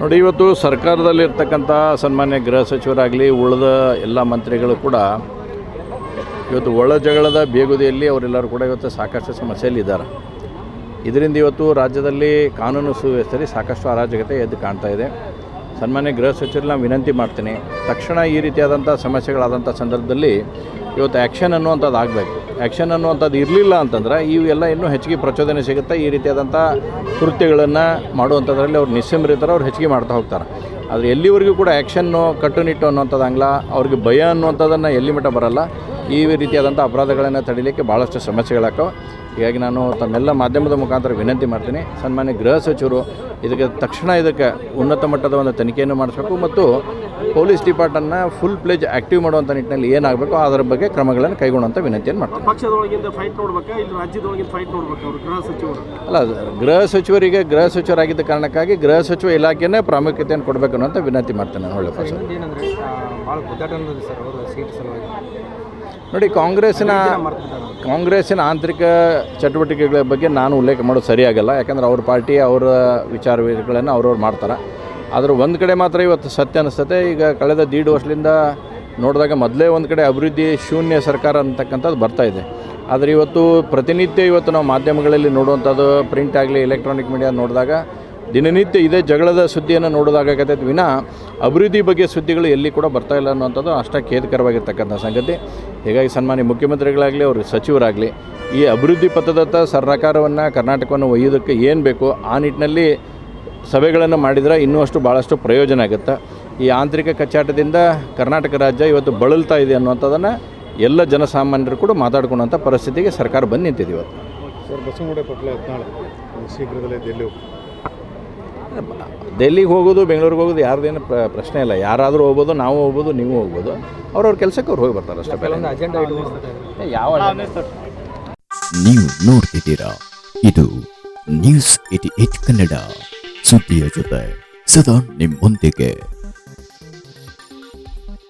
ನೋಡಿ, ಇವತ್ತು ಸರ್ಕಾರದಲ್ಲಿರ್ತಕ್ಕಂಥ ಸನ್ಮಾನ್ಯ ಗೃಹ ಸಚಿವರಾಗಲಿ, ಉಳಿದ ಎಲ್ಲ ಮಂತ್ರಿಗಳು ಕೂಡ ಇವತ್ತು ಒಳ ಜಗಳದ ಬೇಗುದಿಯಲ್ಲಿ ಅವರೆಲ್ಲರೂ ಕೂಡ ಇವತ್ತು ಸಾಕಷ್ಟು ಸಮಸ್ಯೆಯಲ್ಲಿ ಇದ್ದಾರೆ ಇದರಿಂದ ಇವತ್ತು ರಾಜ್ಯದಲ್ಲಿ ಕಾನೂನು ಸುವ್ಯವಸ್ಥೆಯಲ್ಲಿ ಸಾಕಷ್ಟು ಅರಾಜಕತೆ ಎದ್ದು ಕಾಣ್ತಾ ಇದೆ. ಸನ್ಮಾನ್ಯ ಗೃಹ ನಾನು ವಿನಂತಿ ಮಾಡ್ತೀನಿ, ತಕ್ಷಣ ಈ ರೀತಿಯಾದಂಥ ಸಮಸ್ಯೆಗಳಾದಂಥ ಸಂದರ್ಭದಲ್ಲಿ ಇವತ್ತು ಆ್ಯಕ್ಷನ್ ಅನ್ನುವಂಥದ್ದು ಆಗಬೇಕು. ಆ್ಯಕ್ಷನ್ ಅನ್ನುವಂಥದ್ದು ಇರಲಿಲ್ಲ ಅಂತಂದ್ರೆ ಇವೆಲ್ಲ ಇನ್ನೂ ಹೆಚ್ಚಿಗೆ ಪ್ರಚೋದನೆ ಸಿಗುತ್ತೆ. ಈ ರೀತಿಯಾದಂಥ ಕೃತ್ಯಗಳನ್ನು ಮಾಡುವಂಥದ್ರಲ್ಲಿ ಅವ್ರು ನಿಸ್ಸಂಬರಿತಾರೆ ಅವ್ರು ಹೆಚ್ಚಿಗೆ ಮಾಡ್ತಾ ಹೋಗ್ತಾರೆ. ಆದರೆ ಎಲ್ಲಿವರೆಗೂ ಕೂಡ ಆ್ಯಕ್ಷನ್ನು ಕಟ್ಟುನಿಟ್ಟು ಅನ್ನುವಂಥದ್ದು ಆಂಗ್ಲ, ಅವ್ರಿಗೆ ಭಯ ಅನ್ನುವಂಥದ್ದನ್ನು ಎಲ್ಲಿ ಮಟ್ಟ ಬರಲ್ಲ. ಈ ರೀತಿಯಾದಂಥ ಅಪರಾಧಗಳನ್ನು ತಡಿಲಿಕ್ಕೆ ಭಾಳಷ್ಟು ಸಮಸ್ಯೆಗಳಾಕವೆ ಹೀಗಾಗಿ ನಾನು ತಮ್ಮೆಲ್ಲ ಮಾಧ್ಯಮದ ಮುಖಾಂತರ ವಿನಂತಿ ಮಾಡ್ತೀನಿ. ಸನ್ಮಾನ್ಯ ಗೃಹ ಸಚಿವರು ಇದಕ್ಕೆ ತಕ್ಷಣ ಇದಕ್ಕೆ ಉನ್ನತ ಮಟ್ಟದ ಒಂದು ತನಿಖೆಯನ್ನು ಮಾಡಿಸ್ಬೇಕು ಮತ್ತು ಪೊಲೀಸ್ ಡಿಪಾರ್ಟ್ಮೆಂಟ್ನ ಫುಲ್ ಪ್ಲೇಜ್ ಆಕ್ಟಿವ್ ಮಾಡುವಂಥ ನಿಟ್ಟಿನಲ್ಲಿ ಏನಾಗಬೇಕು ಅದರ ಬಗ್ಗೆ ಕ್ರಮಗಳನ್ನು ಕೈಗೊಳ್ಳುವಂಥ ವಿನಂತಿಯನ್ನು ಮಾಡ್ತಾರೆ ಪಕ್ಷದೊಳಗಿಂದ ಫೈಟ್ ನೋಡ್ಬೇಕಾ? ಇಲ್ಲ ರಾಜ್ಯದೊಳಗಿಂದ ಫೈಟ್ ನೋಡ್ಬೇಕಾ ಅವರು? ಗೃಹ ಸಚಿವರು? ಅಲ್ಲ ಗೃಹ ಸಚಿವರಿಗೆ ಗೃಹ ಸಚಿವರಾಗಿದ್ದ ಕಾರಣಕ್ಕಾಗಿ ಗೃಹ ಸಚಿವ ಇಲಾಖೆನೇ ಪ್ರಾಮುಖ್ಯತೆಯನ್ನು ಕೊಡಬೇಕು ಅನ್ನೋಂಥ ವಿನಂತಿ ಮಾಡ್ತೇನೆ ನಾನು ಒಳ್ಳೆ ಪಕ್ಷ ನೋಡಿ ಕಾಂಗ್ರೆಸ್ಸಿನ ಕಾಂಗ್ರೆಸ್ಸಿನ ಆಂತರಿಕ ಚಟುವಟಿಕೆಗಳ ಬಗ್ಗೆ ನಾನು ಉಲ್ಲೇಖ ಮಾಡೋದು ಸರಿಯಾಗಲ್ಲ. ಯಾಕಂದ್ರೆ ಅವ್ರ ಪಾರ್ಟಿ ಅವರ ವಿಚಾರಗಳನ್ನು ಅವ್ರವ್ರು ಮಾಡ್ತಾರೆ. ಆದ್ರೆ ಒಂದು ಕಡೆ ಮಾತ್ರ ಇವತ್ತು ಸತ್ಯ ಅನಿಸ್ತದೆ. ಈಗ ಕಳೆದ ದೀಡ್ ವರ್ಷದಿಂದ ನೋಡಿದಾಗ ಮೊದಲೇ ಒಂದು ಕಡೆ ಅಭಿವೃದ್ಧಿ ಶೂನ್ಯ ಸರ್ಕಾರ ಅಂತಕ್ಕಂಥದ್ದು ಇದೆ. ಆದರೆ ಇವತ್ತು ಪ್ರತಿನಿತ್ಯ ಇವತ್ತು ನಾವು ಮಾಧ್ಯಮಗಳಲ್ಲಿ ನೋಡುವಂಥದ್ದು, ಪ್ರಿಂಟ್ ಆಗಲಿ, ಎಲೆಕ್ಟ್ರಾನಿಕ್ ಮೀಡಿಯಾ ನೋಡಿದಾಗ ದಿನನಿತ್ಯ ಇದೇ ಜಗಳದ ಸುದ್ದಿಯನ್ನು ನೋಡೋದಾಗತ್ತೈತೆ ವಿನ ಅಭಿವೃದ್ಧಿ ಬಗ್ಗೆ ಸುದ್ದಿಗಳು ಎಲ್ಲಿ ಕೂಡ ಬರ್ತಾ ಇಲ್ಲ ಅನ್ನುವಂಥದ್ದು ಅಷ್ಟೇ ಖೇದಕರವಾಗಿರ್ತಕ್ಕಂಥ ಸಂಗತಿ. ಹೀಗಾಗಿ ಸನ್ಮಾನ್ಯ ಮುಖ್ಯಮಂತ್ರಿಗಳಾಗಲಿ, ಅವರು ಸಚಿವರಾಗಲಿ, ಈ ಅಭಿವೃದ್ಧಿ ಪಥದತ್ತ ಸರ್ಕಾರವನ್ನು, ಕರ್ನಾಟಕವನ್ನು ಒಯ್ಯೋದಕ್ಕೆ ಏನು ಬೇಕು, ಆ ನಿಟ್ಟಿನಲ್ಲಿ ಸಭೆಗಳನ್ನು ಮಾಡಿದರೆ ಇನ್ನೂ ಅಷ್ಟು ಭಾಳಷ್ಟು ಪ್ರಯೋಜನ ಆಗುತ್ತೆ. ಈ ಆಂತರಿಕ ಕಚ್ಚಾಟದಿಂದ ಕರ್ನಾಟಕ ರಾಜ್ಯ ಇವತ್ತು ಬಳಲ್ತಾ ಇದೆ ಅನ್ನುವಂಥದ್ದನ್ನು ಎಲ್ಲ ಜನಸಾಮಾನ್ಯರು ಕೂಡ ಮಾತಾಡ್ಕೊಳ್ಳೋಂಥ ಪರಿಸ್ಥಿತಿಗೆ ಸರ್ಕಾರ ಬಂದು ನಿಂತಿದೆ ಇವತ್ತು. ಸರ್ ಬಸವನಗುಡಿ ಪಟ್ಲ ಯತ್ನಾಳ್ ಶೀಘ್ರದಲ್ಲೇ ದೆಲ್ಲಿ ದೆಲ್ಲಿಗೆ ಡೆಲ್ಲಿಗೆ ಹೋಗೋದು ಬೆಂಗಳೂರಿಗೆ ಹೋಗೋದು ಯಾರ್ದೇನು ಪ್ರ- ಪ್ರಶ್ನೆ ಇಲ್ಲ. ಯಾರಾದರೂ ಹೋಗ್ಬೋದು ನಾವು ಹೋಗ್ಬೋದು ನೀವು ಹೋಗ್ಬೋದು. ಅವ್ರವ್ರ ಕೆಲಸಕ್ಕೆ ಅವ್ರು ಹೋಗಿ ಬರ್ತಾರೆ ಅಷ್ಟೇ. ಅಜೆಂಡಾ ಯಾವ ನೀವು ನೋಡ್ತಿದ್ದೀರಾ? ಇದು ನ್ಯೂಸ್ ಏಟಿ ಏಟ್ ಕನ್ನಡ. ಸುದ್ದಿಯ ಜೊತೆ ಸದಾ ನಿಮ್ಮೊಂದಿಗೆ